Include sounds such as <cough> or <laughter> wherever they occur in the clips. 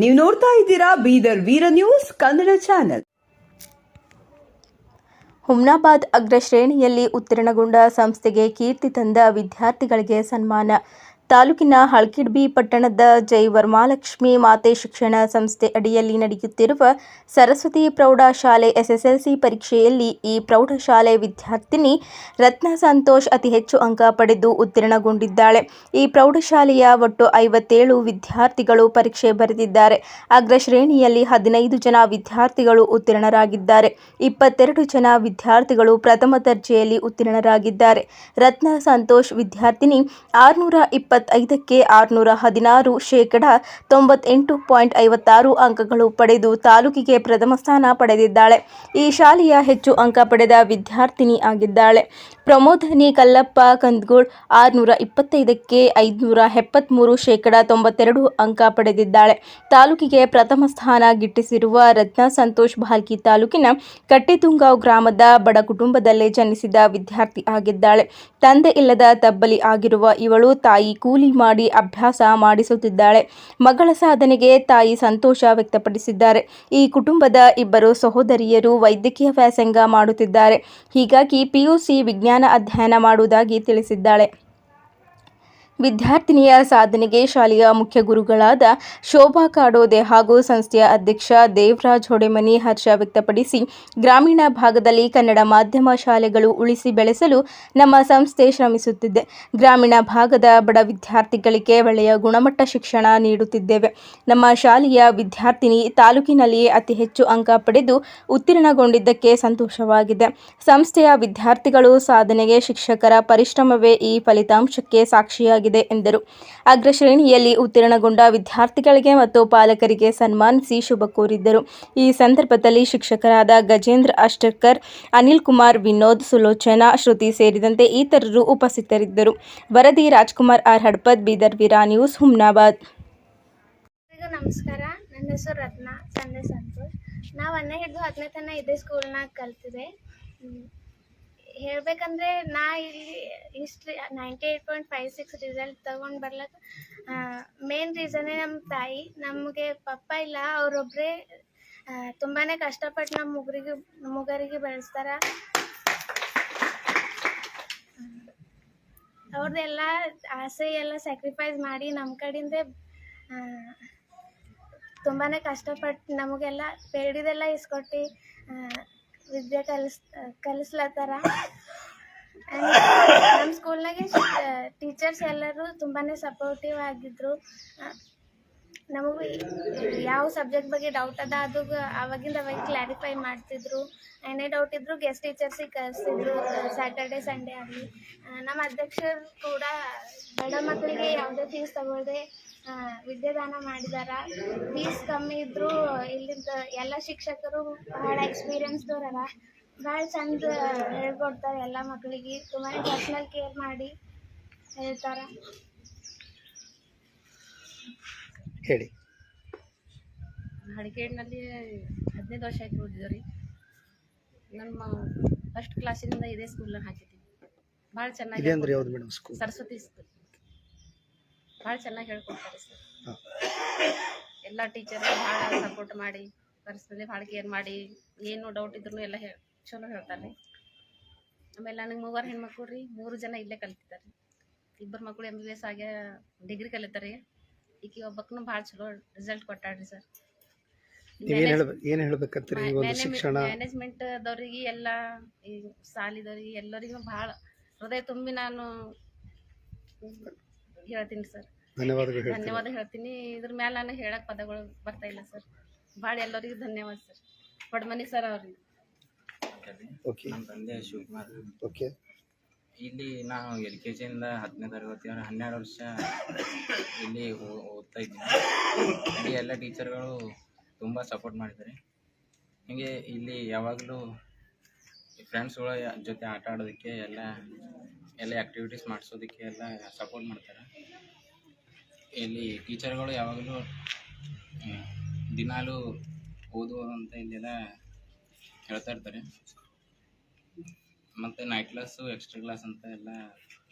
ನೀವು ನೋಡ್ತಾ ಇದ್ದೀರಾ ಬೀದರ್ ವೀರ ನ್ಯೂಸ್ ಕನ್ನಡ ಚಾನೆಲ್. ಹುಮ್ನಾಬಾದ್ ಅಗ್ರಶ್ರೇಣಿಯಲ್ಲಿ ಉತ್ತೀರ್ಣಗೊಂಡ ಸಂಸ್ಥೆಗೆ ಕೀರ್ತಿ ತಂದ ವಿದ್ಯಾರ್ಥಿಗಳಿಗೆ ಸನ್ಮಾನ. ತಾಲೂಕಿನ ಹಳ್ಕಿಡ್ಬಿ ಪಟ್ಟಣದ ಜೈ ವರ್ಮಾಲಕ್ಷ್ಮಿ ಮಾತೆ ಶಿಕ್ಷಣ ಸಂಸ್ಥೆ ಅಡಿಯಲ್ಲಿ ನಡೆಯುತ್ತಿರುವ ಸರಸ್ವತಿ ಪ್ರೌಢಶಾಲೆ ಎಸ್ಎಸ್ಎಲ್ಸಿ ಪರೀಕ್ಷೆಯಲ್ಲಿ ಈ ಪ್ರೌಢಶಾಲೆ ವಿದ್ಯಾರ್ಥಿನಿ ರತ್ನ ಸಂತೋಷ್ ಅತಿ ಹೆಚ್ಚು ಅಂಕ ಪಡೆದು ಉತ್ತೀರ್ಣಗೊಂಡಿದ್ದಾಳೆ. ಈ ಪ್ರೌಢಶಾಲೆಯ ಒಟ್ಟು ಐವತ್ತೇಳು ವಿದ್ಯಾರ್ಥಿಗಳು ಪರೀಕ್ಷೆ ಬರೆದಿದ್ದಾರೆ. ಅಗ್ರಶ್ರೇಣಿಯಲ್ಲಿ ಹದಿನೈದು ಜನ ವಿದ್ಯಾರ್ಥಿಗಳು ಉತ್ತೀರ್ಣರಾಗಿದ್ದಾರೆ. ಇಪ್ಪತ್ತೆರಡು ಜನ ವಿದ್ಯಾರ್ಥಿಗಳು ಪ್ರಥಮ ದರ್ಜೆಯಲ್ಲಿ ಉತ್ತೀರ್ಣರಾಗಿದ್ದಾರೆ. ರತ್ನ ಸಂತೋಷ್ ವಿದ್ಯಾರ್ಥಿನಿ ಆರುನೂರ ಇಪ್ಪತ್ತೈದಕ್ಕೆ ಆರುನೂರ ಹದಿನಾರು ಶೇಕಡ ತೊಂಬತ್ತೆಂಟು ಪಾಯಿಂಟ್ ಐವತ್ತಾರು ಅಂಕಗಳು ಪಡೆದು ತಾಲೂಕಿಗೆ ಪ್ರಥಮ ಸ್ಥಾನ ಪಡೆದಿದ್ದಾಳೆ. ಈ ಶಾಲೆಯ ಹೆಚ್ಚು ಅಂಕ ಪಡೆದ ವಿದ್ಯಾರ್ಥಿನಿ ಆಗಿದ್ದಾಳೆ. ಪ್ರಮೋದಿನಿ ಕಲ್ಲಪ್ಪ ಕಂದ್ಗೋಳ್ ಆರುನೂರ ಇಪ್ಪತ್ತೈದಕ್ಕೆ ಐದುನೂರ ಎಪ್ಪತ್ತ್ಮೂರು ಶೇಕಡ ತೊಂಬತ್ತೆರಡು ಅಂಕ ಪಡೆದಿದ್ದಾಳೆ. ತಾಲೂಕಿಗೆ ಪ್ರಥಮ ಸ್ಥಾನ ಗಿಟ್ಟಿಸಿರುವ ರತ್ನಾ ಸಂತೋಷ್ ಭಾಲ್ಕಿ ತಾಲೂಕಿನ ಕಟ್ಟೆತುಂಗಾವ್ ಗ್ರಾಮದ ಬಡ ಕುಟುಂಬದಲ್ಲೇ ಜನಿಸಿದ ವಿದ್ಯಾರ್ಥಿ ಆಗಿದ್ದಾಳೆ. ತಂದೆ ಇಲ್ಲದ ತಬ್ಬಲಿ ಆಗಿರುವ ಇವಳು ತಾಯಿ ಕೂಲಿ ಮಾಡಿ ಅಭ್ಯಾಸ ಮಾಡಿಸುತ್ತಿದ್ದಾಳೆ. ಮಗಳ ಸಾಧನೆಗೆ ತಾಯಿ ಸಂತೋಷ ವ್ಯಕ್ತಪಡಿಸಿದ್ದಾರೆ. ಈ ಕುಟುಂಬದ ಇಬ್ಬರು ಸಹೋದರಿಯರು ವೈದ್ಯಕೀಯ ವ್ಯಾಸಂಗ ಮಾಡುತ್ತಿದ್ದಾರೆ. ಹೀಗಾಗಿ ಪಿಯುಸಿ ವಿಜ್ಞಾನ ಅಧ್ಯಯನ ಮಾಡುವುದಾಗಿ ತಿಳಿಸಿದ್ದಾಳೆ. ವಿದ್ಯಾರ್ಥಿನಿಯ ಸಾಧನೆಗೆ ಶಾಲೆಯ ಮುಖ್ಯ ಗುರುಗಳಾದ ಶೋಭಾ ಕಾಡೋದೆ ಹಾಗೂ ಸಂಸ್ಥೆಯ ಅಧ್ಯಕ್ಷ ದೇವರಾಜ್ ಹೊಡೆಮನಿ ಹರ್ಷ ವ್ಯಕ್ತಪಡಿಸಿ ಗ್ರಾಮೀಣ ಭಾಗದಲ್ಲಿ ಕನ್ನಡ ಮಾಧ್ಯಮ ಶಾಲೆಗಳು ಉಳಿಸಿ ಬೆಳೆಸಲು ನಮ್ಮ ಸಂಸ್ಥೆ ಶ್ರಮಿಸುತ್ತಿದೆ. ಗ್ರಾಮೀಣ ಭಾಗದ ಬಡ ವಿದ್ಯಾರ್ಥಿಗಳಿಗೆ ಒಳ್ಳೆಯ ಗುಣಮಟ್ಟ ಶಿಕ್ಷಣ ನೀಡುತ್ತಿದ್ದೇವೆ. ನಮ್ಮ ಶಾಲೆಯ ವಿದ್ಯಾರ್ಥಿನಿ ತಾಲೂಕಿನಲ್ಲಿಯೇ ಅತಿ ಹೆಚ್ಚು ಅಂಕ ಪಡೆದು ಉತ್ತೀರ್ಣಗೊಂಡಿದ್ದಕ್ಕೆ ಸಂತೋಷವಾಗಿದೆ. ಸಂಸ್ಥೆಯ ವಿದ್ಯಾರ್ಥಿಗಳು ಸಾಧನೆಗೆ ಶಿಕ್ಷಕರ ಪರಿಶ್ರಮವೇ ಈ ಫಲಿತಾಂಶಕ್ಕೆ ಸಾಕ್ಷಿಯಾಗಿದೆ ಎಂದರು. ಅಗ್ರಶ್ರೇಣಿಯಲ್ಲಿ ಉತ್ತೀರ್ಣಗೊಂಡ ವಿದ್ಯಾರ್ಥಿಗಳಿಗೆ ಮತ್ತು ಪಾಲಕರಿಗೆ ಸನ್ಮಾನಿಸಿ ಶುಭ ಕೋರಿದ್ದರು. ಈ ಸಂದರ್ಭದಲ್ಲಿ ಶಿಕ್ಷಕರಾದ ಗಜೇಂದ್ರ ಅಷ್ಟರ್ಕರ್, ಅನಿಲ್ ಕುಮಾರ್, ವಿನೋದ್ ಸುಲೋಚನಾ, ಶ್ರುತಿ ಸೇರಿದಂತೆ ಇತರರು ಉಪಸ್ಥಿತರಿದ್ದರು. ವರದಿ ರಾಜ್ಕುಮಾರ್ ಆರ್. ಹಡ್ಪದ್, ಬೀದರ್ ವಿರಾ ನ್ಯೂಸ್, ಹುಮ್ನಾಬಾದ್. ನಮಸ್ಕಾರ. ನನ್ನ ಹೆಸರು ರತ್ನ ಸಂದೆ ಸಂತೋಷ್. ನಾವು ಒಂದನೇ ಹಿಡಿದು ಹತ್ತನೇ ತನಕ ಇದೇ ಸ್ಕೂಲ್ನಾಗ ಕಲ್ತಿದೆ. ಹೇಳ್ಬೇಕಂದ್ರೆ ನಾ ಇಲ್ಲಿ ಇಷ್ಟು ninety eight point five six result ತಗೊಂಡ್ ಬರ್ಲಕ್ ಮೇನ್ ರೀಸನ್ನೇ ನಮ್ಮ ತಾಯಿ, ನಮಗೆ ಪಪ್ಪ ಇಲ್ಲ ಅವರೊಬ್ಬರೇ ತುಂಬಾ ಕಷ್ಟಪಟ್ಟು ನಮ್ಮ ಮುಗರಿಗೆ ಮುಗರಿಗೆ ಬೆಳೆಸ್ತಾರ. ಅವ್ರದ್ದೆಲ್ಲ ಆಸೆ ಎಲ್ಲ ಸ್ಯಾಕ್ರಿಫೈಸ್ ಮಾಡಿ ನಮ್ಮ ಕಡೆಯಿಂದ ತುಂಬಾ ಕಷ್ಟಪಟ್ಟು ನಮಗೆಲ್ಲ, ಬೇಡಿದೆಲ್ಲ ಇಸ್ಕೊಟ್ಟು ವಿದ್ಯೆ ಕಲಿಸ್ ಕಲಿಸ್ಲತ್ತಾರ? ನಮ್ಮ ಸ್ಕೂಲ್ನಾಗೆ ಟೀಚರ್ಸ್ ಎಲ್ಲರೂ ತುಂಬಾ ಸಪೋರ್ಟಿವ್ ಆಗಿದ್ದರು ನಮಗೂ ಯಾವ ಸಬ್ಜೆಕ್ಟ್ ಬಗ್ಗೆ ಡೌಟ್ ಅದ, ಅದು ಅವಾಗಿಂದ ಅವಾಗ ಕ್ಲಾರಿಫೈ ಮಾಡ್ತಿದ್ರು. ಏನೇ ಡೌಟ್ ಇದ್ರು ಗೆಸ್ಟ್ ಟೀಚರ್ಸಿಗೆ ಕಳಿಸ್ತಿದ್ರು ಸ್ಯಾಟರ್ಡೆ ಸಂಡೇ ಆಗಲಿ ನಮ್ಮ ಅಧ್ಯಕ್ಷರು ಕೂಡ ಬಡ ಮಕ್ಕಳಿಗೆ ಯಾವುದೇ ಫೀಸ್ ತಗೊಳ್ಳದೆ ವಿದ್ಯಾದಾನ ಮಾಡಿದಾರ. ಫೀಸ್ ಕಮ್ಮಿ ಇದ್ದರೂ ಇಲ್ಲಿಂದ ಎಲ್ಲ ಶಿಕ್ಷಕರು ಬಹಳ ಎಕ್ಸ್ಪೀರಿಯನ್ಸ್ದವ್ರರ ಭಾಳ ಚಂದ ಹೇಳ್ಕೊಡ್ತಾರೆ ಎಲ್ಲ ಮಕ್ಕಳಿಗೆ. ತುಂಬಾ ಪರ್ಸ್ನಲ್ ಕೇರ್ ಮಾಡಿ ಹೇಳ್ತಾರೆ. ಹೇಳಿ. ಹಡಿಕೇಡ್ನಲ್ಲಿ ಹದಿನೈದು ವರ್ಷ ಆಯ್ತು ಓದಿದ್ದೇವೆ ರೀ. ನಮ್ಮ ಫಸ್ಟ್ ಕ್ಲಾಸಿನಿಂದ ಇದೇ ಸ್ಕೂಲ್ನಾಗ ಹಾಕಿದ್ದೀವಿ ಭಾಳ ಚೆನ್ನಾಗಿ ಇದೆ ಅಂದ್ರೆ ಯಾವ್ದು ಮೇಡಮ್ ಸ್ಕೂಲ್ ಸರಸ್ವತಿ ಸ್ಕೂಲ್ ಭಾಳ ಚೆನ್ನಾಗಿ ಹೇಳ್ಕೊಡ್ತಾರೆ ಸರ್. ಹಾಂ. ಎಲ್ಲ ಟೀಚರ್ ಭಾಳ ಸಪೋರ್ಟ್ ಮಾಡಿ ಪರ್ಸ್ನಲಿ ಭಾಳ ಕೇರ್ ಮಾಡಿ ಏನು ಡೌಟ್ ಇದ್ರೂ ಎಲ್ಲ ಹೇಳಿ ಚಲೋ ಹೇಳ್ತಾರೆ ಆಮೇಲೆ ನನಗೆ ಮೂವರು ಹೆಣ್ಮಕ್ಳು ರೀ ಮೂರು ಜನ ಇಲ್ಲೇ ಕಲ್ತಿದ್ದಾರೆ ಇಬ್ಬರು ಮಕ್ಕಳು ಎಂ ಬಿ ಬಿ ಎಸ್ ಆಗ್ಯ ಡಿಗ್ರಿ ಕಲಿತಾರೆ ಈಕಿ ಒಬ್ಬಕ್ಕೂ ಭಾಳ ಚಲೋ ರಿಸಲ್ಟ್ ಕೊಟ್ಟಾಳ್ರಿ ಸರ್ ನೀವೇನು ಹೇಳ್ಬೇಕು ಏನು ಹೇಳ್ಬೇಕಂತೀರಿ ಈ ಒಂದು ಶಿಕ್ಷಣ? ಮ್ಯಾನೇಜ್ಮೆಂಟ್ದವ್ರಿಗೆ ಎಲ್ಲ ಈ ಸಾಲಿದವ್ರಿಗೆ ಎಲ್ಲರಿಗೂ ಭಾಳ ಹೃದಯ ತುಂಬಿ ನಾನು ಹೇಳ್ತೀನಿ ಸರ್ ಧನ್ಯವಾದಗಳು ಹೇಳ್ತೀನಿ. ಧನ್ಯವಾದ ಹೇಳ್ತೀನಿ. ಇದ್ರ ಮೇಲೆ ನಾನು ಹೇಳಕ್ ಪದಗಳು ಬರ್ತಾ ಇಲ್ಲ ಸರ್ ಭಾಳ ಎಲ್ಲರಿಗೂ ಧನ್ಯವಾದ ಸರ್ ಹೊಡ್ಮನಿ ಸರ್ ಅವ್ರಿಗೆ. ಓಕೆ ನಮ್ಮ ತಂದೆ ಶಿವಕುಮಾರ್. ಓಕೆ ಇಲ್ಲಿ ನಾನು ಎಲ್ ಕೆ ಜಿಯಿಂದ ಹತ್ತನೇ ತರಗತಿ ಹನ್ನೆರಡು ವರ್ಷ ಇಲ್ಲಿ ಓದ್ತಾ ಇದ್ದೀನಿ. ಇಲ್ಲಿ ಎಲ್ಲ ಟೀಚರ್ಗಳು ತುಂಬ ಸಪೋರ್ಟ್ ಮಾಡಿದ್ದಾರೆ. ಹೀಗೆ ಇಲ್ಲಿ ಯಾವಾಗಲೂ ಫ್ರೆಂಡ್ಸ್ಗಳ ಜೊತೆ ಆಟ ಆಡೋದಕ್ಕೆ ಎಲ್ಲ ಎಲ್ಲ ಆ್ಯಕ್ಟಿವಿಟೀಸ್ ಮಾಡಿಸೋದಕ್ಕೆ ಎಲ್ಲ ಸಪೋರ್ಟ್ ಮಾಡ್ತಾರೆ. ಇಲ್ಲಿ ಟೀಚರ್ಗಳು ಯಾವಾಗಲೂ ದಿನಾಲೂ ಓದು ಅಂತ ಇಲ್ಲೆಲ್ಲ ಹೇಳ್ತಾ ಇರ್ತಾರೆ. ಮತ್ತು ನೈಟ್ ಕ್ಲಾಸು ಎಕ್ಸ್ಟ್ರಾ ಕ್ಲಾಸ್ ಅಂತ ಎಲ್ಲ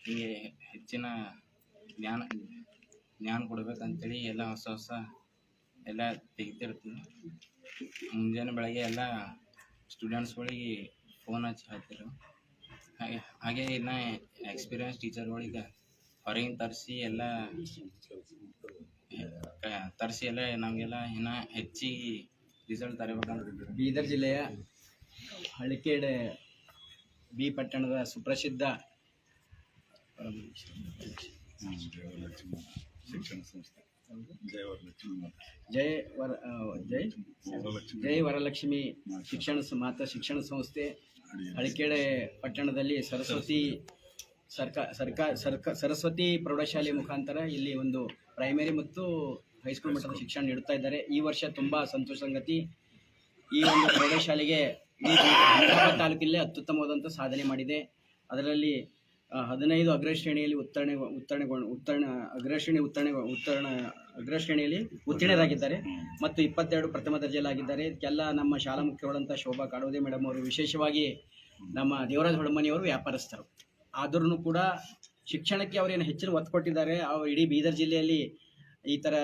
ಹೀಗೆ ಹೆಚ್ಚಿನ ಜ್ಞಾನ ಜ್ಞಾನ ಕೊಡ್ಬೇಕಂತೇಳಿ ಎಲ್ಲ ಹೊಸ ಹೊಸ ಎಲ್ಲ ತೆಗಿತಿರ್ತೀನಿ ಮುಂಜಾನೆ ಬೆಳಗ್ಗೆ ಎಲ್ಲ ಸ್ಟೂಡೆಂಟ್ಸ್ಗಳಿಗೆ ಫೋನ್ ಹಚ್ಚಿ ಹೇಳ್ತಿರು. ಹಾಗೆ ಹಾಗೆ ಇನ್ನು ಎಕ್ಸ್ಪೀರಿಯನ್ಸ್ ಟೀಚರ್ಗಳಿಗೆ ಹೊರಗಿನ ತರಿಸಿ ಎಲ್ಲ ತರಿಸಿ ಎಲ್ಲ ನಮಗೆಲ್ಲ ಇನ್ನು ಹೆಚ್ಚಿಗೆ ರಿಸಲ್ಟ್ ತರಬೇಕಂತ ಬೀದರ್ ಜಿಲ್ಲೆಯ ಹಳಿಕೇಡೆ ಬಿ ಪಟ್ಟಣದ ಸುಪ್ರಸಿದ್ಧ ಜೈ ವರ ಜೈ ಜೈ ವರಲಕ್ಷ್ಮಿ ಶಿಕ್ಷಣ ಮಾತಾ ಶಿಕ್ಷಣ ಸಂಸ್ಥೆ ಹಳಿಕೇಡೆ ಪಟ್ಟಣದಲ್ಲಿ ಸರಸ್ವತಿ ಸರ್ಕಾರ ಸರ್ಕಾರ ಸರ್ಕ, ಸರಸ್ವತಿ ಪ್ರೌಢಶಾಲೆ ಮುಖಾಂತರ ಇಲ್ಲಿ ಒಂದು ಪ್ರೈಮರಿ ಮತ್ತು ಹೈಸ್ಕೂಲ್ ಮಟ್ಟದ ಶಿಕ್ಷಣ ನೀಡುತ್ತಾ ಇದ್ದಾರೆ. ಈ ವರ್ಷ ತುಂಬ ಸಂತೋಷ ಸಂಗತಿ. ಈ ಒಂದು ಪ್ರೌಢಶಾಲೆಗೆ ತಾಲೂಕಿನಲ್ಲೇ ಅತ್ಯುತ್ತಮವಾದಂಥ ಸಾಧನೆ ಮಾಡಿದೆ. ಅದರಲ್ಲಿ ಹದಿನೈದು ಅಗ್ರಶ್ರೇಣಿಯಲ್ಲಿ ಉತ್ತರಣೆ ಉತ್ತರಣೆಗೊಂಡು ಉತ್ತರಣ ಅಗ್ರಶ್ರೇಣಿ ಉತ್ತರಣೆ, ಉತ್ತರಣ ಅಗ್ರಶ್ರೇಣಿಯಲ್ಲಿ ಉತ್ತೀರ್ಣರಾಗಿದ್ದಾರೆ. ಮತ್ತು ಇಪ್ಪತ್ತೆರಡು ಪ್ರಥಮ ದರ್ಜೆಯಲ್ಲಾಗಿದ್ದಾರೆ. ಇದಕ್ಕೆಲ್ಲ ನಮ್ಮ ಶಾಲಾ ಮುಖ್ಯವಾದಂಥ ಶೋಭಾ ಕಾಡೋದೆ ಮೇಡಮ್ ಅವರು ವಿಶೇಷವಾಗಿ ನಮ್ಮ ದೇವರಾಜ ಹೊಳಮನಿಯವರು ವ್ಯಾಪಾರಸ್ಥರು. ಆದ್ರೂ ಕೂಡ ಶಿಕ್ಷಣಕ್ಕೆ ಅವರೇನು ಹೆಚ್ಚಿನ ಒತ್ತು ಕೊಟ್ಟಿದ್ದಾರೆ. ಅವ್ರು ಇಡೀ ಬೀದರ್ ಜಿಲ್ಲೆಯಲ್ಲಿ ಈ ಥರ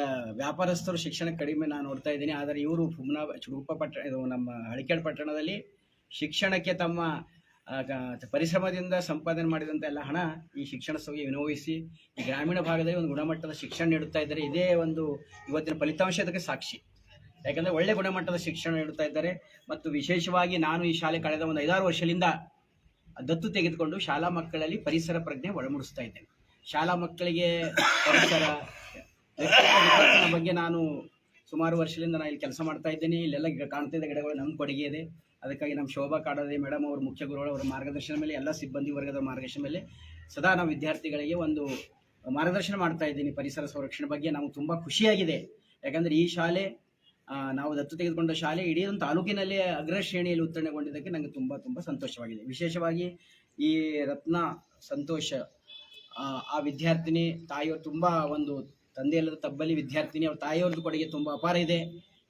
ವ್ಯಾಪಾರಸ್ಥರು ಶಿಕ್ಷಣ ಕಡಿಮೆ ನಾನು ನೋಡ್ತಾ ಇದ್ದೀನಿ. ಆದರೆ ಇವರು ಪುಮ್ನಾ ಚುಡುಪ ಪಟ್ಟಣ ಇದು ನಮ್ಮ ಹಳಿಕೇಳ್ ಪಟ್ಟಣದಲ್ಲಿ ಶಿಕ್ಷಣಕ್ಕೆ ತಮ್ಮ ಪರಿಶ್ರಮದಿಂದ ಸಂಪಾದನೆ ಮಾಡಿದಂಥ ಎಲ್ಲ ಹಣ ಈ ಶಿಕ್ಷಣ ಸಭೆಗೆ ವಿನಿಯೋಗಿಸಿ ಈ ಗ್ರಾಮೀಣ ಭಾಗದಲ್ಲಿ ಒಂದು ಗುಣಮಟ್ಟದ ಶಿಕ್ಷಣ ನೀಡುತ್ತಾ ಇದ್ದಾರೆ. ಇದೇ ಒಂದು ಇವತ್ತಿನ ಫಲಿತಾಂಶ ಅದಕ್ಕೆ ಸಾಕ್ಷಿ. ಯಾಕಂದರೆ ಒಳ್ಳೆ ಗುಣಮಟ್ಟದ ಶಿಕ್ಷಣ ನೀಡುತ್ತಾ ಇದ್ದಾರೆ. ಮತ್ತು ವಿಶೇಷವಾಗಿ ನಾನು ಈ ಶಾಲೆ ಕಳೆದ ಒಂದು ಐದಾರು ವರ್ಷದಿಂದ ದತ್ತು ತೆಗೆದುಕೊಂಡು ಶಾಲಾ ಮಕ್ಕಳಲ್ಲಿ ಪರಿಸರ ಪ್ರಜ್ಞೆ ಒಳಮೂಡಿಸ್ತಾ ಇದ್ದೇನೆ. ಶಾಲಾ ಮಕ್ಕಳಿಗೆ ಪರಿಸರ ವ್ಯಕ್ತಿತ್ವ ಬಗ್ಗೆ ನಾನು ಸುಮಾರು ವರ್ಷದಿಂದ ನಾನು ಇಲ್ಲಿ ಕೆಲಸ ಮಾಡ್ತಾ ಇದ್ದೀನಿ. ಇಲ್ಲೆಲ್ಲ ಇದ್ದ ಗಿಡಗಳು ನಮ್ಮ ಕೊಡುಗೆ ಇದೆ. ಅದಕ್ಕಾಗಿ ನಮ್ಮ ಶೋಭಾ ಕಾಡದೆ ಮೇಡಮ್ ಅವರು ಮುಖ್ಯ ಗುರುಗಳು ಅವರ ಮಾರ್ಗದರ್ಶನ ಮೇಲೆ ಎಲ್ಲ ಸಿಬ್ಬಂದಿ ವರ್ಗದ ಮಾರ್ಗದರ್ಶನ ಮೇಲೆ ಸದಾ ನಾವು ವಿದ್ಯಾರ್ಥಿಗಳಿಗೆ ಒಂದು ಮಾರ್ಗದರ್ಶನ ಮಾಡ್ತಾ ಇದ್ದೀನಿ. ಪರಿಸರ ಸಂರಕ್ಷಣೆ ಬಗ್ಗೆ ನಮ್ಗೆ ತುಂಬ ಖುಷಿಯಾಗಿದೆ. ಯಾಕಂದರೆ ಈ ಶಾಲೆ ನಾವು ದತ್ತು ತೆಗೆದುಕೊಂಡ ಶಾಲೆ ಇಡೀ ಒಂದು ತಾಲೂಕಿನಲ್ಲಿ ಅಗ್ರ ಶ್ರೇಣಿಯಲ್ಲಿ ಉತ್ತೀರ್ಣಗೊಂಡಿದ್ದಕ್ಕೆ ನನಗೆ ತುಂಬ ತುಂಬ ಸಂತೋಷವಾಗಿದೆ. ವಿಶೇಷವಾಗಿ ಈ ರತ್ನ ಸಂತೋಷ ಆ, ಆ ವಿದ್ಯಾರ್ಥಿನಿ ತಾಯಿಯವರು ತುಂಬ ಒಂದು ತಂದೆಯಲ್ಲದ ತಬ್ಬಲಿ ವಿದ್ಯಾರ್ಥಿನಿ ಅವ್ರ ತಾಯಿಯವ್ರದ್ದು ಕೊಡುಗೆ ತುಂಬ ಅಪಾರ ಇದೆ.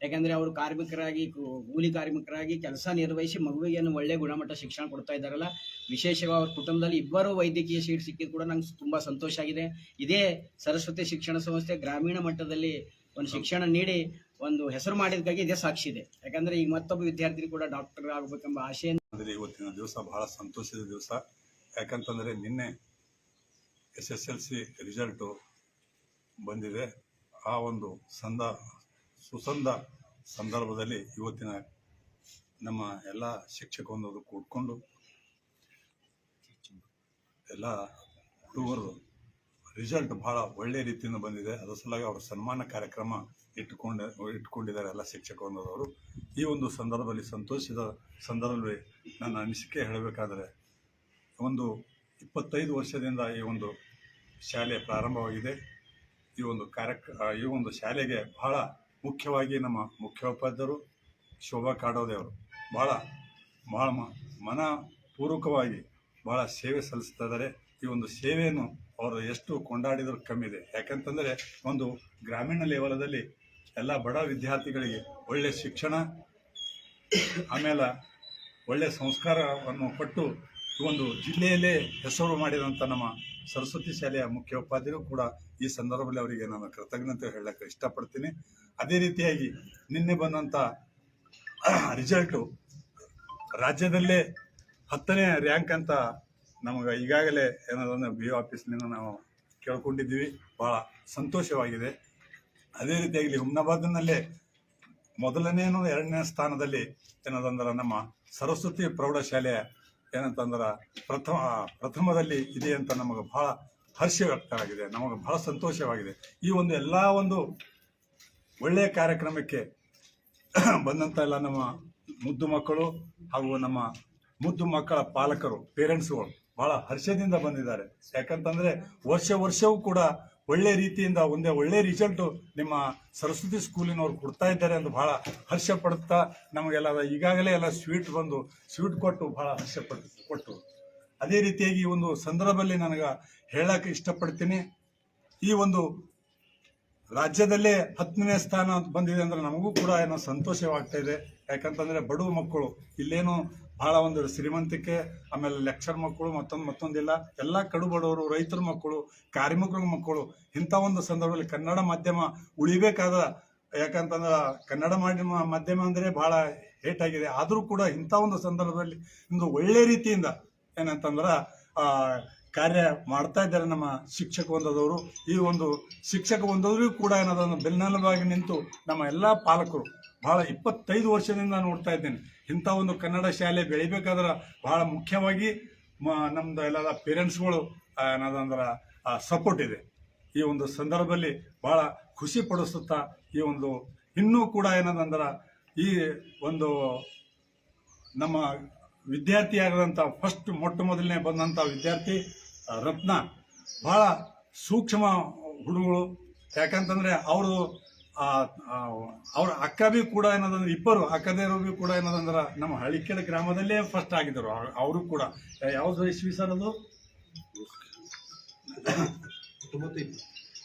ಯಾಕಂದರೆ ಅವರು ಕಾರ್ಮಿಕರಾಗಿ ಕೂಲಿ ಕಾರ್ಮಿಕರಾಗಿ ಕೆಲಸ ನಿರ್ವಹಿಸಿ ಮಗುವಿಗೆ ಒಳ್ಳೆ ಗುಣಮಟ್ಟ ಶಿಕ್ಷಣ ಕೊಡ್ತಾ ಇದ್ದಾರಲ್ಲ, ವಿಶೇಷವಾಗಿ ಅವ್ರ ಕುಟುಂಬದಲ್ಲಿ ಇಬ್ಬರು ವೈದ್ಯಕೀಯ ಸೀಟ್ ಸಿಕ್ಕಿದ್ದು ಕೂಡ ನಂಗೆ ತುಂಬ ಸಂತೋಷ ಆಗಿದೆ. ಇದೇ ಸರಸ್ವತಿ ಶಿಕ್ಷಣ ಸಂಸ್ಥೆ ಗ್ರಾಮೀಣ ಮಟ್ಟದಲ್ಲಿ ಒಂದು ಶಿಕ್ಷಣ ನೀಡಿ ಒಂದು ಹೆಸರು ಮಾಡಿದ್ದಕ್ಕಾಗಿ ಇದೇ ಸಾಕ್ಷಿ ಇದೆ. ಯಾಕಂದರೆ ಈಗ ಮತ್ತೊಬ್ಬ ವಿದ್ಯಾರ್ಥಿ ಕೂಡ ಡಾಕ್ಟರ್ ಆಗಬೇಕೆಂಬ ಆಶೆ ಇವತ್ತಿನ ದಿವಸ ಬಹಳ ಸಂತೋಷದ ದಿವಸ. ಯಾಕಂತಂದರೆ ನಿನ್ನೆ S S L C result ಬಂದಿದೆ. ಆ ಒಂದು ಸಂದ, ಸುಸಂದ ಸಂದರ್ಭದಲ್ಲಿ ಇವತ್ತಿನ ನಮ್ಮ ಎಲ್ಲ ಶಿಕ್ಷಕರೊಂದು ಕೂಡ್ಕೊಂಡು ಎಲ್ಲ ಹುಡುಗರು ರಿಸಲ್ಟ್ ಬಹಳ ಒಳ್ಳೆ ರೀತಿಯಿಂದ ಬಂದಿದೆ. ಅದರ ಸಲುವಾಗಿ ಅವರ ಸನ್ಮಾನ ಕಾರ್ಯಕ್ರಮ ಇಟ್ಟುಕೊಂಡ ಇಟ್ಕೊಂಡಿದ್ದಾರೆ ಎಲ್ಲ ಶಿಕ್ಷಕರೊಂದವರು ಈ ಒಂದು ಸಂದರ್ಭದಲ್ಲಿ ಸಂತೋಷದ ಸಂದರ್ಭದಲ್ಲಿ ನನ್ನ ಅನಿಸಿಕೆ ಹೇಳಬೇಕಾದರೆ, ಒಂದು ಇಪ್ಪತ್ತೈದು ವರ್ಷದಿಂದ ಈ ಒಂದು ಶಾಲೆ ಪ್ರಾರಂಭವಾಗಿದೆ. ಈ ಒಂದು ಕಾರ್ಯಕ್ರ ಈ ಒಂದು ಶಾಲೆಗೆ ಬಹಳ ಮುಖ್ಯವಾಗಿ ನಮ್ಮ ಮುಖ್ಯೋಪಾಧ್ಯಾಯರು ಶೋಭಾ ಕಾಡೋದೇವರು. ಭಾಳ ಭಾಳ ಮನಪೂರ್ವಕವಾಗಿ ಭಾಳ ಸೇವೆ ಸಲ್ಲಿಸ್ತಾ ಇದ್ದಾರೆ. ಈ ಒಂದು ಸೇವೆಯನ್ನು ಅವರು ಎಷ್ಟು ಕೊಂಡಾಡಿದರೂ ಕಮ್ಮಿ ಇದೆ. ಯಾಕಂತಂದರೆ ಒಂದು ಗ್ರಾಮೀಣ ಲೆವೆಲದಲ್ಲಿ ಎಲ್ಲ ಬಡ ವಿದ್ಯಾರ್ಥಿಗಳಿಗೆ ಒಳ್ಳೆಯ ಶಿಕ್ಷಣ, ಆಮೇಲೆ ಒಳ್ಳೆಯ ಸಂಸ್ಕಾರವನ್ನು ಕೊಟ್ಟು ಈ ಒಂದು ಜಿಲ್ಲೆಯಲ್ಲೇ ಹೆಸರು ಮಾಡಿದಂಥ ನಮ್ಮ ಸರಸ್ವತಿ ಶಾಲೆಯ ಮುಖ್ಯ ಉಪಾಧ್ಯಾಯರು ಕೂಡ ಈ ಸಂದರ್ಭದಲ್ಲಿ ಅವರಿಗೆ ನಾನು ಕೃತಜ್ಞತೆ ಹೇಳಕ್ಕೆ ಇಷ್ಟಪಡ್ತೀನಿ. ಅದೇ ರೀತಿಯಾಗಿ ನಿನ್ನೆ ಬಂದಂಥ ರಿಸಲ್ಟು ರಾಜ್ಯದಲ್ಲೇ ಹತ್ತನೇ ರ್ಯಾಂಕ್ ಅಂತ ನಮಗೆ ಈಗಾಗಲೇ ಏನಾದ್ರೂ ಬಿ ಆಫೀಸ್ನಿಂದ ನಾವು ಕೇಳ್ಕೊಂಡಿದ್ದೀವಿ. ಭಾಳ ಸಂತೋಷವಾಗಿದೆ. ಅದೇ ರೀತಿಯಾಗಿ ಹುಮ್ನಾಬಾದ್ನಲ್ಲೇ ಮೊದಲನೇನು ಎರಡನೇ ಸ್ಥಾನದಲ್ಲಿ ಏನದಂದ್ರೆ ನಮ್ಮ ಸರಸ್ವತಿ ಪ್ರೌಢಶಾಲೆಯ ಏನಂತಂದ್ರೆ ಪ್ರಥಮ, ಪ್ರಥಮದಲ್ಲಿ ಇದೆ ಅಂತ ನಮಗೆ ಬಹಳ ಹರ್ಷ ವ್ಯಕ್ತವಾಗಿದೆ ನಮಗೆ ಬಹಳ ಸಂತೋಷವಾಗಿದೆ. ಈ ಒಂದು ಎಲ್ಲ ಒಂದು ಒಳ್ಳೆಯ ಕಾರ್ಯಕ್ರಮಕ್ಕೆ <clears throat> ಬಂದಂಥ ಎಲ್ಲ ನಮ್ಮ ಮುದ್ದು ಮಕ್ಕಳು ಹಾಗೂ ನಮ್ಮ ಮುದ್ದು ಮಕ್ಕಳ ಪಾಲಕರು ಪೇರೆಂಟ್ಸ್ಗಳು ಬಹಳ ಹರ್ಷದಿಂದ ಬಂದಿದ್ದಾರೆ. ಯಾಕಂತಂದ್ರೆ ವರ್ಷ ವರ್ಷವೂ ಕೂಡ ಒಳ್ಳೆ ರೀತಿಯಿಂದ ಒಂದೇ ಒಳ್ಳೆ ರಿಸಲ್ಟು ನಿಮ್ಮ ಸರಸ್ವತಿ ಸ್ಕೂಲಿನವ್ರು ಕೊಡ್ತಾ ಇದ್ದಾರೆ ಅಂತ ಬಹಳ ಹರ್ಷ ಪಡುತ್ತಾ ನಮಗೆಲ್ಲ ಈಗಾಗಲೇ ಎಲ್ಲ ಸ್ವೀಟ್ ಬಂದು ಸ್ವೀಟ್ ಕೊಟ್ಟು ಬಹಳ ಹರ್ಷ ಕೊಟ್ಟು. ಅದೇ ರೀತಿಯಾಗಿ ಈ ಒಂದು ಸಂದರ್ಭದಲ್ಲಿ ನನಗೆ ಹೇಳಕ್ಕೆ ಇಷ್ಟಪಡ್ತೀನಿ. ಈ ಒಂದು ರಾಜ್ಯದಲ್ಲೇ ಹತ್ತನೇ ಸ್ಥಾನ ಬಂದಿದೆ ಅಂದ್ರೆ ನಮಗೂ ಕೂಡ ಏನೋ ಸಂತೋಷವಾಗ್ತಾ ಇದೆ. ಯಾಕಂತಂದ್ರೆ ಬಡವ ಮಕ್ಕಳು, ಇಲ್ಲೇನು ಬಹಳ ಒಂದು ಶ್ರೀಮಂತಿಕೆ, ಆಮೇಲೆ ಲೆಕ್ಚರ್ ಮಕ್ಕಳು ಮತ್ತೊಂದು, ಮತ್ತೊಂದಿಲ್ಲ, ಎಲ್ಲ ಕಡು ಬಡವರು, ರೈತರ ಮಕ್ಕಳು, ಕಾರ್ಮಿಕರ ಮಕ್ಕಳು, ಇಂಥ ಒಂದು ಸಂದರ್ಭದಲ್ಲಿ ಕನ್ನಡ ಮಾಧ್ಯಮ ಉಳಿಬೇಕಾದ, ಯಾಕಂತಂದ್ರೆ ಕನ್ನಡ ಮಾಧ್ಯಮ ಮಾಧ್ಯಮ ಅಂದರೆ ಹೇಟ್ ಆಗಿದೆ. ಆದರೂ ಕೂಡ ಇಂಥ ಒಂದು ಸಂದರ್ಭದಲ್ಲಿ ಒಂದು ಒಳ್ಳೆ ರೀತಿಯಿಂದ ಏನಂತಂದ್ರೆ ಕಾರ್ಯ ಮಾಡ್ತಾ ಇದ್ದಾರೆ ನಮ್ಮ ಶಿಕ್ಷಕ ಒಂದದವರು ಈ ಒಂದು ಶಿಕ್ಷಕ ಬಂದವರಿಗೂ ಕೂಡ ಏನದ ಬೆನ್ನೆಲುಬಾಗಿ ನಿಂತು ನಮ್ಮ ಎಲ್ಲ ಪಾಲಕರು ಬಹಳ ಇಪ್ಪತ್ತೈದು ವರ್ಷದಿಂದ ನೋಡ್ತಾ ಇದ್ದೇನೆ. ಇಂಥ ಒಂದು ಕನ್ನಡ ಶಾಲೆ ಬೆಳಿಬೇಕಾದ್ರೆ ಬಹಳ ಮುಖ್ಯವಾಗಿ ನಮ್ದು ಎಲ್ಲ ಪೇರೆಂಟ್ಸ್ಗಳು ಏನದಂದ್ರೆ ಸಪೋರ್ಟ್ ಇದೆ. ಈ ಒಂದು ಸಂದರ್ಭದಲ್ಲಿ ಬಹಳ ಖುಷಿ ಪಡಿಸುತ್ತಾ ಈ ಒಂದು, ಇನ್ನೂ ಕೂಡ ಏನದಂದ್ರೆ, ಈ ಒಂದು ನಮ್ಮ ವಿದ್ಯಾರ್ಥಿಯಾಗದಂಥ ಫಸ್ಟ್ ಮೊಟ್ಟ ಮೊದಲನೇ ಬಂದಂಥ ವಿದ್ಯಾರ್ಥಿ ರತ್ನ, ಬಹಳ ಸೂಕ್ಷ್ಮ ಹುಡುಗರು. ಯಾಕಂತಂದ್ರೆ ಅವರು ಅವ್ರ ಅಕ್ಕ ಬಿ ಕೂಡ ಏನದಂದ್ರೆ, ಇಬ್ಬರು ಅಕ್ಕದೇರು ಕೂಡ ಏನದಂದ್ರೆ, ನಮ್ಮ ಹಳ್ಳಿಕೆಳ ಗ್ರಾಮದಲ್ಲೇ ಫಸ್ಟ್ ಆಗಿದ್ದರು ಅವರು ಕೂಡ. ಯಾವ್ದು ಇಸ್ವಿ ಸರ್ ಅದು?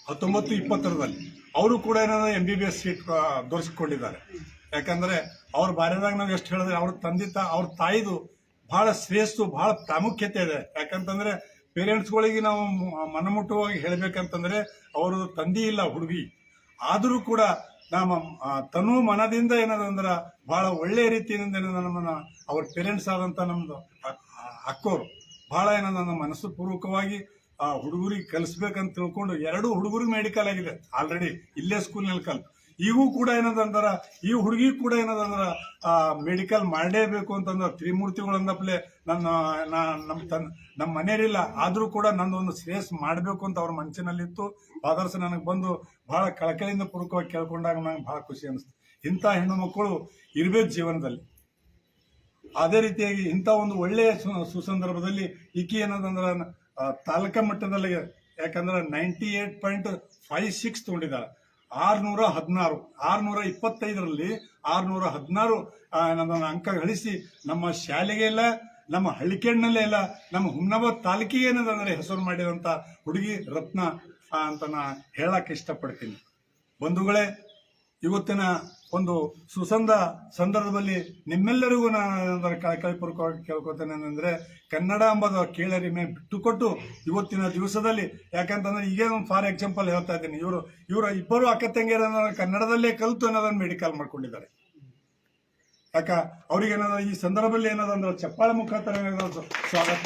ಹತ್ತೊಂಬತ್ತು ಇಪ್ಪತ್ತರದಲ್ಲಿ. ಅವರು ಕೂಡ ಏನಂದ್ರೆ M B B S seat ದೊರಕಿಸ್ಕೊಂಡಿದ್ದಾರೆ ಯಾಕಂದ್ರೆ ಅವ್ರ ಬಾರ್ಯದಾಗ ನಾವು ಎಷ್ಟು ಹೇಳಿದ್ರೆ, ಅವ್ರ ತಂದೆ ತಾ, ಅವ್ರ ತಾಯಿದು ಬಹಳ ಶ್ರೇಷ್ಠ ಬಹಳ ಪ್ರಾಮುಖ್ಯತೆ ಇದೆ. ಯಾಕಂತಂದ್ರೆ ಪೇರೆಂಟ್ಸ್ಗಳಿಗೆ ನಾವು ಮನಮುಟ್ಟುವಾಗಿ ಹೇಳಬೇಕಂತಂದರೆ ಅವರು ತಂದೆ ಇಲ್ಲ, ಹುಡುಗಿ. ಆದರೂ ಕೂಡ ನಮ್ಮ ತನು ಮನದಿಂದ ಏನದಂದ್ರ ಬಹಳ ಒಳ್ಳೆಯ ರೀತಿಯಿಂದ ನಮ್ಮನ್ನ ಅವ್ರ ಪೇರೆಂಟ್ಸ್ ಆದಂತ ಅ- ಅಕ್ಕೋರು ಬಹಳ ಏನದ ನಮ್ಮ ಮನಸ್ಸು ಪೂರ್ವಕವಾಗಿ, ಆ, ಹುಡುಗರಿಗೆ ಕಲಿಸ್ಬೇಕಂತ ತಿಳ್ಕೊಂಡು ಎರಡು ಹುಡುಗರಿಗೆ ಮೆಡಿಕಲ್ ಆಗಿದೆ. ಆಲ್ರೆಡಿ ಇಲ್ಲೇ ಸ್ಕೂಲ್ನಲ್ಲಿ ಕಲ್ ಈಗೂ ಕೂಡ ಏನದಂದ್ರ, ಈ ಹುಡುಗಿ ಕೂಡ ಏನದಂದ್ರ ಮೆಡಿಕಲ್ ಮಾಡಲೇಬೇಕು ಅಂತಂದ್ರ ತ್ರಿಮೂರ್ತಿಗಳು ಅಂದಪ್ಲೆ ನನ್ನ ನಮ್ಮ ತನ್ ನಮ್ಮ ಮನೆಯರಿಲ್ಲ ಆದರೂ ಕೂಡ ನಂದು ಒಂದು ಶ್ರೇಯಸ್ ಮಾಡಬೇಕು ಅಂತ ಅವ್ರ ಮನಸ್ಸಿನಲ್ಲಿತ್ತು ಆದರ್ಶ ನನಗೆ ಬಂದು ಬಹಳ ಕಳಕಳಿಯಿಂದ ಪೂರ್ವಕವಾಗಿ ಕೇಳ್ಕೊಂಡಾಗ ನಂಗೆ ಬಹಳ ಖುಷಿ ಅನಿಸ್ತು. ಇಂಥ ಹೆಣ್ಣು ಮಕ್ಕಳು ಇರಬೇಕು ಜೀವನದಲ್ಲಿ. ಅದೇ ರೀತಿಯಾಗಿ ಇಂಥ ಒಂದು ಒಳ್ಳೆಯ ಸುಸಂದರ್ಭದಲ್ಲಿ ಈಕಿ ಏನದಂದ್ರೆ ತಾಲೂಕ ತಾಲೂಕಾ ಮಟ್ಟದಲ್ಲಿ ಯಾಕಂದ್ರೆ ninety eight point five six ತೊಗೊಂಡಿದ್ದಾಳೆ. ಆರ್ನೂರ ಹದಿನಾರು, ಆರ್ನೂರ ಇಪ್ಪತ್ತೈದರಲ್ಲಿ ಆರ್ನೂರ ಹದಿನಾರು ನನ್ನ ಅಂಕ ಗಳಿಸಿ ನಮ್ಮ ಶಾಲೆಗೆ ಇಲ್ಲ, ನಮ್ಮ ಹಳ್ಳಿಕೆಣ್ಣಲ್ಲೇ ಇಲ್ಲ, ನಮ್ಮ ಹುಮ್ನಾಬಾದ್ ತಾಲೂಕಿಗೆ ಏನದಂದ್ರೆ ಹೆಸರು ಮಾಡಿದಂಥ ಹುಡುಗಿ ರತ್ನ ಅಂತ ನಾ ಹೇಳಕ್ಕೆ ಇಷ್ಟಪಡ್ತೀನಿ. ಬಂಧುಗಳೇ, ಇವತ್ತಿನ ಒಂದು ಸುಸಂದ ಸಂದರ್ಭದಲ್ಲಿ ನಿಮ್ಮೆಲ್ಲರಿಗೂ ನಾನು ಕಳಕಳಿಪೂರ್ವಕವಾಗಿ ಕೇಳ್ಕೊತೇನೆ ಅಂದರೆ ಕನ್ನಡ ಎಂಬುದು ಕೀಳರಿಮೆ ಬಿಟ್ಟುಕೊಟ್ಟು ಇವತ್ತಿನ ದಿವಸದಲ್ಲಿ, ಯಾಕಂತಂದ್ರೆ ಈಗ ಒಂದು ಫಾರ್ ಎಕ್ಸಾಂಪಲ್ ಹೇಳ್ತಾ ಇದ್ದೀನಿ, ಇವರು ಇವರು ಇಬ್ಬರು ಅಕ್ಕ ತಂಗಿಯರನ್ನ ಕನ್ನಡದಲ್ಲೇ ಕಲಿತು ಅನ್ನೋದನ್ನು ಮೆಡಿಕಲ್ ಮಾಡ್ಕೊಂಡಿದ್ದಾರೆ. ಯಾಕ? ಅವ್ರಿಗೆ ಏನಾದ್ರೂ ಈ ಸಂದರ್ಭದಲ್ಲಿ ಏನಾದ್ರು ಚಪ್ಪಾಳೆ ಮುಖಾಂತರ ಏನಾದ್ರು ಸ್ವಾಗತ